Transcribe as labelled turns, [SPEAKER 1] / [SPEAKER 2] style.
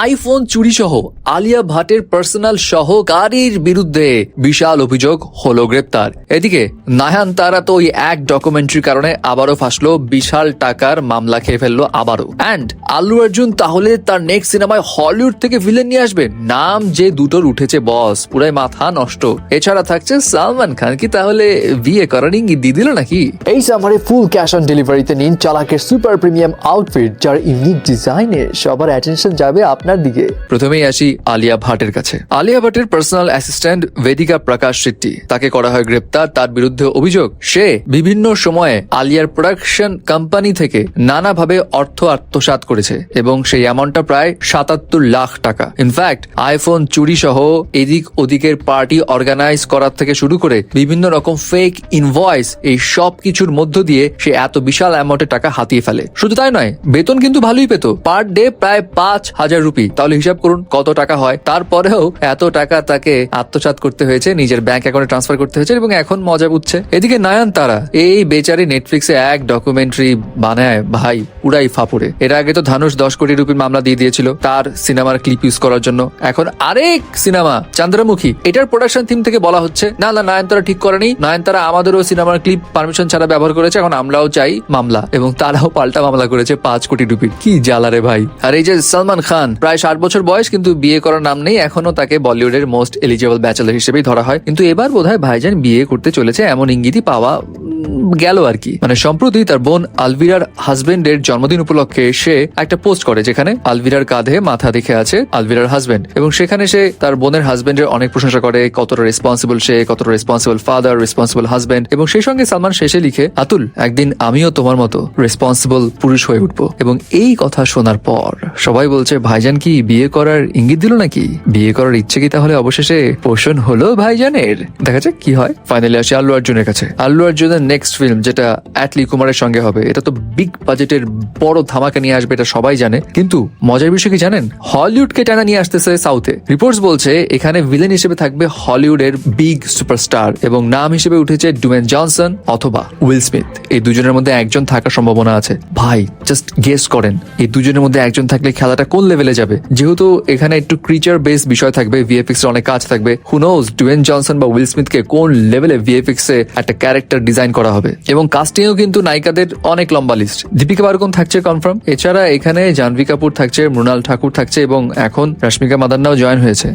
[SPEAKER 1] IPhone চুরি সহ আলিয়া ভাটের পার্সোনাল সহকারীর বিরুদ্ধে বিশাল অভিযোগ হলো গ্রেপ্তার। এদিকে নায়ান তারা তো ওই এক ডকুমেন্টারির কারণে আবারও ফাঁসলো, বিশাল টাকার মামলা খেয়ে ফেলল আবারও। অ্যান্ড আল্লু অর্জুন, তাহলে তার নেক্সট সিনেমায় হলিউড থেকে ভিলেন নিয়ে আসবে? নাম যে দুটোর উঠেছে বস পুরাই মাথা নষ্ট। এছাড়া থাকছে সালমান খান, কি তাহলে বিয়ে করার ইঙ্গিত দিয়ে দিল নাকি?
[SPEAKER 2] এই সামারে ফুল ক্যাশ অন ডেলিভারিতে নিন চালাকের সুপার প্রিমিয়াম আউটফিট যার ইউনিক ডিজাইনে সবার অ্যাটেনশন যাবে আপনার দিকে।
[SPEAKER 1] প্রথমেই আসি আলিয়া ভাটের কাছে। আলিয়া ভাটের পার্সোনাল অ্যাসিস্ট্যান্ট বেদিকা প্রকাশ শেট্টি তাকে করা হয় গ্রেপ্তার, তার বিরুদ্ধে অভিযোগ। সে বিভিন্ন সময়ে আলিয়ার প্রোডাকশন কোম্পানি থেকে নানাভাবে অর্থ আত্মসাৎ করেছে এবং সেই অ্যামাউন্টটা প্রায় সাতাত্তর লাখ টাকা। ইনফ্যাক্ট আইফোন চুরি সহ এদিক ওদিকের পার্টি অর্গানাইজ করার থেকে শুরু করে বিভিন্ন রকম ফেক ইনভয়েস এই সব কিছুর মধ্য দিয়ে সে এত বিশাল অ্যামাউন্টের টাকা হাতিয়ে ফেলে। শুধু তাই নয়, বেতন কিন্তু ভালোই পেত। পার ডে প্রায় পাঁচ হাজার রুপি। তাহলে হিসাব করুন কত টাকা হয়। তারপরেও এত টাকা তাকে আত্মসাৎ করতে হয়েছে, নিজের ব্যাংক অ্যাকাউন্টে ট্রান্সফার করতে হয়েছে এবং এখন মজা বুঝছে। এদিকে নায়ান তারা, এই বেচারি নেটফ্লিক্সে এক ডকুমেন্টারি বানায়, ভাই পুরাই ফাপুরে এর আগে তো ধানুষ দশ কোটি রুপির মামলা দিয়ে দিয়েছিল, তার সিনেমার ক্লিপ ইউজ করার জন্য। এখন আরেক সিনেমা চন্দ্রমুখী। এটার প্রোডাকশন থিম থেকে বলা হচ্ছে, না না নয়নতারা ঠিক করেনি। নয়নতারা আমাদেরও সিনেমার ক্লিপ পারমিশন ছাড়া ব্যবহার করেছে, এখন আমরাও চাই মামলা। এবং তারাও পাল্টা মামলা করেছে পাঁচ কোটি রুপির। কি জ্বালারে ভাই। আর এই যে সালমান খান প্রায় ষাট বছর বয়স, কিন্তু বিয়ে করার নাম নেই। এখনও তাকে বলিউডের মোস্ট এলিজিবল ব্যাচেলার হিসেবেই ধরা হয়। কিন্তু এবার বোধহয় ভাইজান বিয়ে করতে চলেছে, এমন ইঙ্গিতই পাওয়া গেল আর কি। মানে সম্প্রতি তার বোন আলভিরার হাজবেন্ডের জন্মদিন উপলক্ষে সে একটা পোস্ট করে যেখানে আলভিরার কাঁধে মাথা দেখে আছে আলভিরার হাজবেন্ড। এবং সেখানে সে তার বোনের হাজবেন্ডের অনেক প্রশংসা করে, কতটা রেসপন্সিবল সে, কতটা রেসপন্সিবল ফাদার রেসপন্সিবল হাজবেন্ড এবং সেই সঙ্গে সালমান শেষে লিখে, আতুল, একদিন আমিও তোমার মতো রেসপন্সিবল পুরুষ হয়ে উঠবো। এবং এই কথা শোনার পর সবাই বলছে, ভাইজান কি বিয়ে করার ইঙ্গিত দিল নাকি? বিয়ে করার ইচ্ছে কি তাহলে অবশেষে পোষণ হলো ভাইজানের? দেখা যাক কি হয়। ফাইনালি আসি আল্লু অর্জুনের কাছে। আল্লু অর্জুনের নেক্সট ফিল্ম যেটা অ্যাটলি কুমারের সঙ্গে হবে। এটা তো বিগ বাজেটের বড় ধামাকা নিয়ে আসবে, এটা সবাই জানে। কিন্তু মজার বিষয় কি জানেন? হলিউডকে টানা নিয়ে আসতেছে সাউথে রিপোর্টস বলছে, এখানে ভিলেন হিসেবে থাকবে হলিউডের বিগ সুপারস্টার এবং নাম হিসেবে উঠেছে ডুয়েন জনসন অথবা উইল স্মিথ এই দুজনের মধ্যে একজন থাকার সম্ভাবনা আছে। ভাই জাস্ট গেস করেন, এই দুজনের মধ্যে একজন থাকলে খেলাটা কোন লেভেলে যাবে? যেহেতু এখানে একটু ক্রিচার বেস বিষয় থাকবে ভিএফএক্স এর অনেক কাজ থাকবে। হুনোজ ডুয়েন জনসন বা উইল স্মিথকে কোন লেভেলে ভিএফএক্স এ একটা ক্যারেক্টার ডিজাইন করা হবে? এবং কাস্টিংও কিন্তু নায়িকাদের অনেক লম্বা লিস্ট দীপিকা পারুকন থাকছে কনফার্ম এছাড়া এখানে জাহ্নবী কাপুর থাকছে, মৃণাল ঠাকুর থাকছে এবং এখন রশ্মিকা মাদান্নাও জয়েন হয়েছে।